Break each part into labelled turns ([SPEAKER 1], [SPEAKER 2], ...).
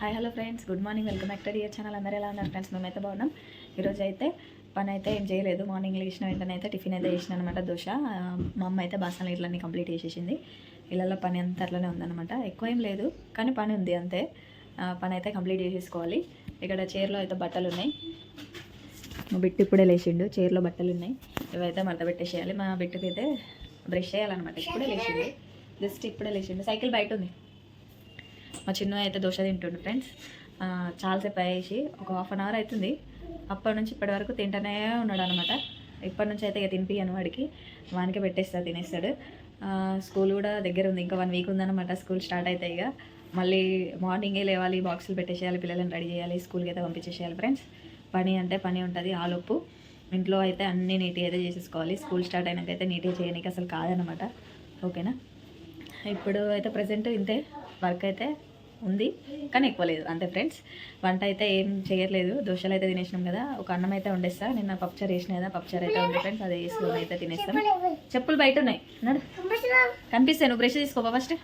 [SPEAKER 1] Hi hello friends. Good morning. Welcome back to dear channel. అందరూ ఎలా ఉన్నారు friends? మేమైతే బాగున్నాం. ఈరోజు అయితే పని అయితే ఏం చేయలేదు. మార్నింగ్ లేచిన వెంటనే అయితే టిఫిన్ అయితే చేసిన అనమాట దోశ. మా అమ్మ అయితే బాసనలు ఇట్లన్నీ కంప్లీట్ చేసేసింది. ఇళ్ళలో పని అంతా అట్లనే ఉందన్నమాట. ఎక్కువ ఏం లేదు కానీ పని ఉంది అంతే. పని అయితే కంప్లీట్ చేసేసుకోవాలి. ఇక్కడ చీరలో అయితే బట్టలు ఉన్నాయి మా బిట్టు ఇప్పుడే లేచిండు. చీరలో బట్టలు ఉన్నాయి ఇవైతే మడత పెట్టేసేయాలి. మా బిట్టుకి అయితే బ్రష్ చేయాలన్నమాట. ఇప్పుడే లేచిండు. జస్ట్ ఇప్పుడే లేచిండు. సైకిల్ బయట ఉంది. మా చిన్న అయితే దోశ తింటుండు ఫ్రెండ్స్ చాలాసేపు అయ్యేసి ఒక హాఫ్ అన్ అవర్ అవుతుంది అప్పటి నుంచి ఇప్పటి వరకు తింటూనే ఉన్నాడు అనమాట ఇప్పటి నుంచి అయితే ఇక తినిపియను వాడికి. వానికే పెట్టేస్తా తినేస్తాడు. స్కూల్ కూడా దగ్గర ఉంది. ఇంకా వన్ వీక్ ఉందన్నమాట స్కూల్ స్టార్ట్ అవుతాయి ఇక. మళ్ళీ మార్నింగే లేవాలి బాక్సులు పెట్టేసేయాలి పిల్లలను రెడీ చేయాలి స్కూల్కి అయితే పంపించేసేయాలి ఫ్రెండ్స్ పని అంటే పని ఉంటుంది ఆలోపు ఇంట్లో అయితే అన్నీ నీట్గా అయితే చేసేసుకోవాలి. స్కూల్ స్టార్ట్ అయినాక అయితే నీట్గా చేయడానికి అసలు కాదనమాట ఓకేనా? ఇప్పుడు అయితే ప్రజెంట్ ఇంతే. వర్క్ అయితే ఉంది. కానీ ఎక్కువ లేదు. అంతే ఫ్రెండ్స్ వంట అయితే ఏం చేయట్లేదు. దోశలు అయితే తినేసినాం కదా. ఒక అన్నం అయితే వండేస్తా. నిన్న పప్పుచారు వేసిన కదా. పప్పుచారు అయితే ఉంది ఫ్రెండ్స్ అదే వేసుకొని అయితే తినేస్తాం. చెప్పులు బయట ఉన్నాయి. నడు. కనిపిస్తాయి. నువ్వు బ్రష్ తీసుకోవా ఫస్ట్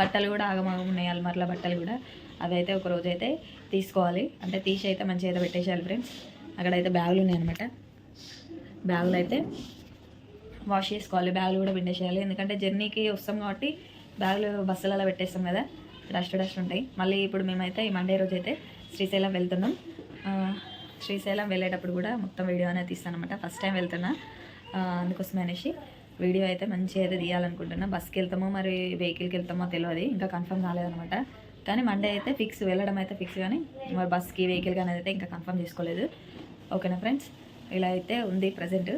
[SPEAKER 1] బట్టలు కూడా ఆగమాగం ఉన్నాయి. అల్మార్ల బట్టలు కూడా. అవి అయితే ఒక రోజు అయితే తీసుకోవాలి. అంటే తీసి అయితే మంచిగా అయితే పెట్టేసేయాలి ఫ్రెండ్స్ అక్కడైతే బ్యాగులు ఉన్నాయి అనమాట బ్యాగులు అయితే వాష్ చేసుకోవాలి. బ్యాగులు కూడా పిండేసేయాలి. ఎందుకంటే జర్నీకి వస్తాం కాబట్టి బ్యాగులు బస్సులలో పెట్టేస్తాం కదా. డస్ట్ డస్ట్ ఉంటాయి. మళ్ళీ ఇప్పుడు మేమైతే ఈ మండే రోజు అయితే శ్రీశైలం వెళ్తున్నాం. శ్రీశైలం వెళ్ళేటప్పుడు కూడా మొత్తం వీడియో అనేది తీస్తాను అనమాట ఫస్ట్ టైం వెళ్తున్నా. అందుకోసం అనేసి వీడియో అయితే మంచిగా అయితే తీయాలనుకుంటున్నా. బస్కి వెళ్తామో మరి వెహికల్కి వెళ్తామో తెలియదు. ఇంకా కన్ఫర్మ్ కాలేదనమాట కానీ మండే అయితే ఫిక్స్ వెళ్ళడం అయితే ఫిక్స్ కానీ మరి బస్కి వెహికల్ కానీ అయితే ఇంకా కన్ఫర్మ్ చేసుకోలేదు. ఓకేనా ఫ్రెండ్స్ ఇలా అయితే ఉంది ప్రజెంట్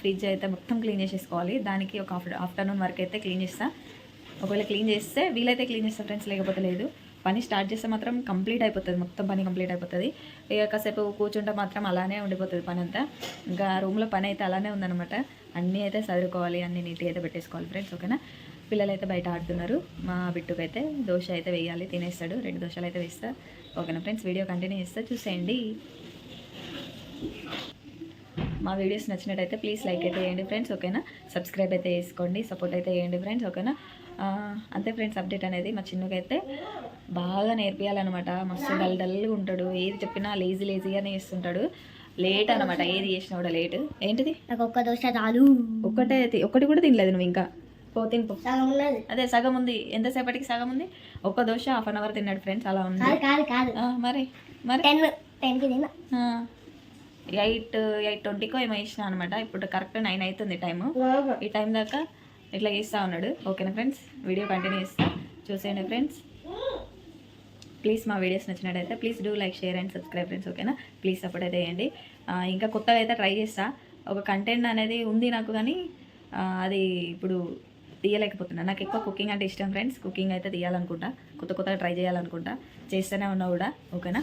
[SPEAKER 1] ఫ్రిడ్జ్ అయితే మొత్తం క్లీన్ చేసేసుకోవాలి. దానికి ఒక ఆఫ్టర్నూన్ వరకు అయితే క్లీన్ చేస్తాను ఒకవేళ క్లీన్ చేస్తే వీలైతే క్లీన్ చేస్తా ఫ్రెండ్స్ లేకపోతే లేదు. పని స్టార్ట్ చేస్తే మాత్రం కంప్లీట్ అయిపోతుంది. మొత్తం పని కంప్లీట్ అయిపోతుంది. ఇక కాసేపు కూర్చుంటే మాత్రం అలానే ఉండిపోతుంది పని అంతా ఇంకా రూమ్లో పని అయితే అలానే ఉందన్నమాట. అన్నీ అయితే చదువుకోవాలి అన్నీ నీట్గా అయితే పెట్టేసుకోవాలి ఫ్రెండ్స్ ఓకేనా పిల్లలు అయితే బయట ఆడుతున్నారు. మా బిట్టుకైతే దోశ అయితే వేయాలి తినేస్తాడు. రెండు దోశలు అయితే వేస్తా. ఓకేనా ఫ్రెండ్స్ వీడియో కంటిన్యూ చేస్తా. చూసేయండి. మా వీడియోస్ నచ్చినట్టయితే ప్లీజ్ లైక్ అయితే చేయండి ఫ్రెండ్స్ ఓకేనా సబ్స్క్రైబ్ అయితే చేసుకోండి. సపోర్ట్ అయితే చేయండి ఫ్రెండ్స్ ఓకేనా అంతే ఫ్రెండ్స్ అప్డేట్ అనేది మా చిన్నగా అయితే బాగా నేర్పియాలన్నమాట. మస్తు డల్ డల్గా ఉంటాడు. ఏది చెప్పినా లేజీ లేజీగానే చేస్తుంటాడు. లేట్ అనమాట ఏది చేసినా కూడా లేట్ ఏంటిది?
[SPEAKER 2] నాకు ఒక్క దోశ చాలు.
[SPEAKER 1] ఒక్కటే ఒక్కటి కూడా తినలేదు నువ్వు ఇంకా. పో
[SPEAKER 2] ఉన్నది.
[SPEAKER 1] అదే సగం ఉంది. ఎంతసేపటికి సగం ఉంది? ఒక్క దోశ హాఫ్ అన్ అవర్ తిన్నాడు ఫ్రెండ్స్ అలా ఉంది. మరి మరి. ఎయిట్ ఎయిట్ ట్వంటీకో ఏమో ఇచ్చిన అనమాట ఇప్పుడు కరెక్ట్ నైన్ అవుతుంది టైము. ఈ టైం దాకా ఇట్లా గీస్తూ ఉన్నాడు. ఓకేనా ఫ్రెండ్స్ వీడియో కంటిన్యూ చేస్తా. చూసేయండి ఫ్రెండ్స్ ప్లీజ్ మా వీడియోస్ నచ్చినట్టయితే please do like share and subscribe friends ఓకేనా? ప్లీజ్ సపోర్ట్ అయితే చేయండి. ఇంకా కొత్తగా అయితే ట్రై చేస్తా. ఒక కంటెంట్ అనేది ఉంది నాకు కానీ అది ఇప్పుడు తీయలేకపోతున్నా. నాకు ఎక్కువ కుకింగ్ అంటే ఇష్టం ఫ్రెండ్స్ కుకింగ్ అయితే తీయాలనుకుంటా. కొత్త కొత్తగా ట్రై చేయాలనుకుంటా. చేస్తూనే ఉన్నా కూడా ఓకేనా?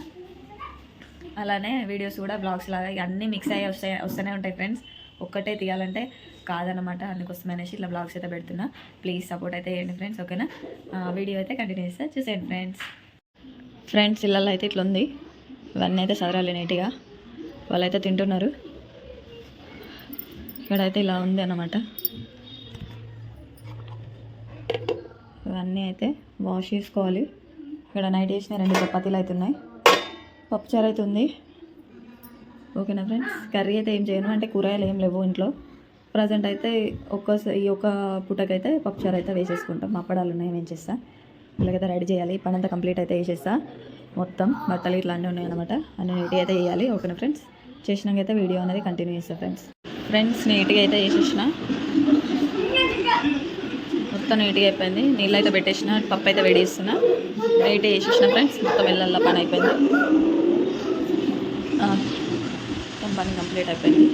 [SPEAKER 1] అలానే వీడియోస్ కూడా బ్లాగ్స్ లాగా అన్నీ మిక్స్ అయ్యి వస్తాయి వస్తూనే ఉంటాయి ఫ్రెండ్స్ ఒక్కటే తీయాలంటే కాదనమాట అందుకోసం అనేసి ఇట్లా బ్లాగ్స్ అయితే పెడుతున్నా. ప్లీజ్ సపోర్ట్ అయితే చేయండి ఫ్రెండ్స్ ఓకేనా వీడియో అయితే కంటిన్యూ చేస్తా. చూసేయండి ఫ్రెండ్స్ ఫ్రెండ్స్ ఇళ్ళల్లో అయితే ఇట్లా ఉంది ఇవన్నీ అయితే చదరాలి నీట్గా వాళ్ళైతే తింటున్నారు. ఇక్కడైతే ఇలా ఉంది అన్నమాట. ఇవన్నీ అయితే వాష్ చేసుకోవాలి. ఇక్కడ నైట్ చేసిన రెండు చపాతీలు అయితే ఉన్నాయి పప్పుచారు అయితే ఉంది. ఓకేనా ఫ్రెండ్స్? కర్రీ అయితే ఏం చేయను అంటే కూరగాయలు ఏం లేవు ఇంట్లో. ప్రజెంట్ అయితే ఒక్క ఈ ఒక పూటకైతే పప్పుచారు అయితే వేసేసుకుంటాం. అప్పడాలు ఉన్నాయి ఏం చేస్తా. ఇలాగైతే రెడీ చేయాలి. పని అంతా కంప్లీట్ అయితే వేసేస్తా మొత్తం బట్టలు ఇట్లా అన్నీ ఉన్నాయి అనమాట అన్ని నీట్గా అయితే వేయాలి. ఓకేనా ఫ్రెండ్స్? చేసినాక అయితే వీడియో అనేది కంటిన్యూ చేస్తాను ఫ్రెండ్స్. ఫ్రెండ్స్ నీట్గా అయితే వేసేసిన. మొత్తం నీట్గా అయిపోయింది. నీళ్ళు అయితే పెట్టేసిన పప్పు అయితే వేడేస్తున్నా. నీట్గా వేసేసిన ఫ్రెండ్స్. మొత్తం వెళ్ళల్లా పని అయిపోయింది. మొత్తం పని కంప్లీట్ అయిపోయింది.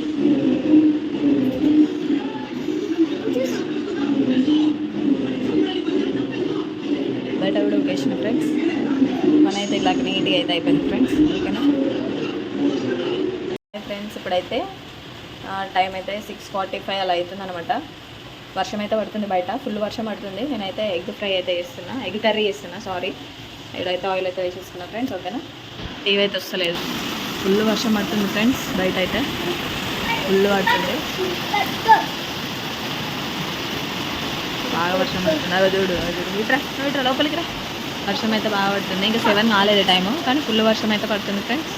[SPEAKER 1] బయట కూడా ఒకేసిన ఫ్రెండ్స్ మన అయితే ఇలాగ నీట్గా అయితే అయిపోయింది ఫ్రెండ్స్ ఓకేనా? ఫ్రెండ్స్ ఇప్పుడైతే టైం అయితే సిక్స్ ఫార్టీ ఫైవ్ అలా అవుతుంది అనమాట వర్షం అయితే పడుతుంది బయట. ఫుల్ వర్షం పడుతుంది. నేనైతే ఎగ్ ఫ్రై అయితే చేస్తున్నా. ఎగ్ కర్రీ చేస్తున్నా సారీ ఇదైతే ఆయిల్ అయితే వేసేసుకున్నా ఫ్రెండ్స్ ఓకేనా? టీవీ అయితే వస్తలేదు. ఫుల్ వర్షం పడుతుంది ఫ్రెండ్స్ బయట అయితే ఫుల్ పడుతుంది. బాగా వర్షం పడుతుంది. అవి చూడు చూడు. ఇట్రా ఇట్రా లోపలికి రా. వర్షం అయితే బాగా పడుతుంది. ఇంకా సెవెన్ కాలేదు టైము కానీ ఫుల్ వర్షం అయితే పడుతుంది ఫ్రెండ్స్.